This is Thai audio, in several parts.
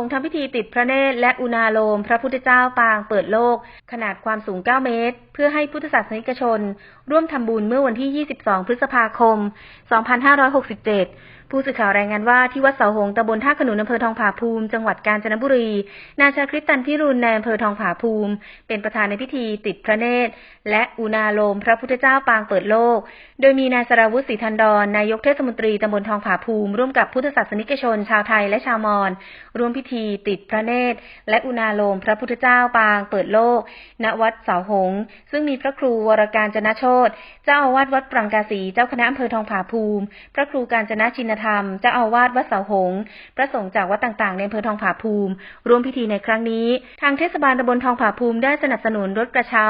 งทำพิธีติดพระเนตรและอุณาโลม พระพุทธเจ้าปางเปิดโลก ขนาดความสูง 9 เมตร เพื่อให้พุทธศาสนิกชน ร่วมทำบุญเมื่อวันที่ 22 พฤษภาคม 2567 ผู้สื่อข่าวรายงานว่าที่วัดเสาหงตำบลท่าขนุนอำเภอทองผาภูมิ จังหวัดกาญจนบุรี นายชาคริตตันพิรุณในอำเภอทองผาภูมิ เป็นประธานในพิธีติดพระเนตร และอุณาโลมพระพุทธเจ้าปางเปิดโลก โดยมีนายสราวุฒิศรีธันดรนายกเทศมนตรีตำบลทองผาภูมิ ร่วมกับพุทธศาสนิกชน ชาวไทยและชาวมอญร่วมพิธีติดพระเนตร และอุณาโลมพระพุทธเจ้าปางเปิดโลก ณวัดเสาหงซึ่งมีพระครูวรการจนโชธ เจ้าอาวาสวัดปรังกาสี เจ้าคณะอำเภอทองผาภูมิ พระครูการจนะชินธรรม เจ้าอาวาสวัดเสาหงส์พระสงฆ์จากวัดต่างๆ ในอำเภอทองผาภูมิ ร่วมพิธีในครั้งนี้ ทางเทศบาลตำบลทองผาภูมิได้สนับสนุนรถกระเช้า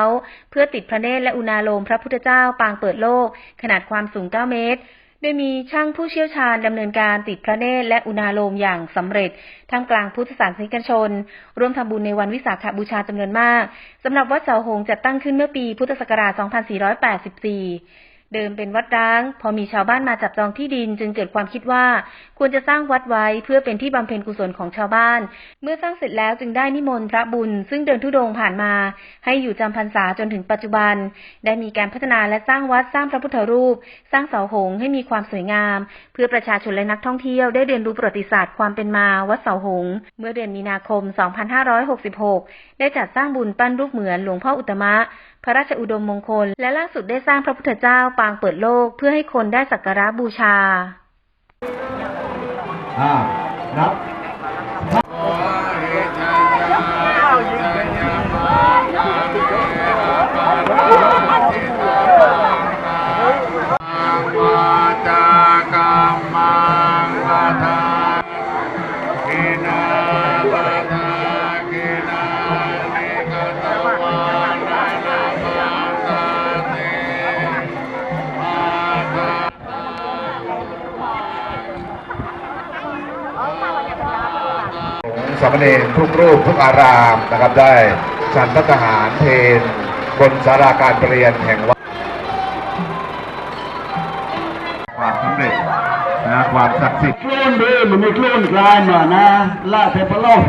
เพื่อติดพระเนตรและอุณาโลมพระพุทธเจ้าปางเปิดโลก ขนาดความสูง 9 เมตร โดยมีช่างผู้เชี่ยวชาญดำเนินการติดพระเนตรและอุณาโลมอย่างสำเร็จ ท่ามกลางพุทธศาสนิกชน ร่วมทำบุญในวันวิสาขบูชาจำนวนมากสำหรับวัดเสาหงจัดตั้งขึ้นเมื่อปีพุทธศักราช 2484 เดิมเป็นวัดร้าง พอมีชาวบ้านมาจับจองที่ดิน จึงเกิดความคิดว่า ควรจะสร้างวัดไว้เพื่อเป็นที่บำเพ็ญกุศลของชาวบ้าน เมื่อสร้างเสร็จแล้วจึงได้นิมนต์พระบุญ ซึ่งเดินทุดงผ่านมา ให้อยู่จำพรรษาจนถึงปัจจุบัน ได้มีการพัฒนาและสร้างวัดสร้างพระพุทธรูป สร้างเสาหงส์ให้มีความสวยงาม เพื่อประชาชนและนักท่องเที่ยวได้เรียนรู้ประวัติศาสตร์ความเป็นมาวัดเสาหงส์เมื่อเดือนมีนาคม 2566 ได้จัดสร้างบุญปั้นรูปเหมือนหลวงพ่ออุตตมะ พระราชอุดมมงคล และล่าสุดได้สร้างพระพุทธเจ้าปางเปิดโลกเพื่อให้คนได้สักการะบูชา อ่านับ สามเณรทุกรูปทุกอารามนะครับได้ฉันพระทหารเพนบนสาราการประเรียนแห่งวัดความสำเร็จนะความศักดิ์สิทธิ์คลื่นดีมันมีคลื่นกลายมานะล่าเทพโลก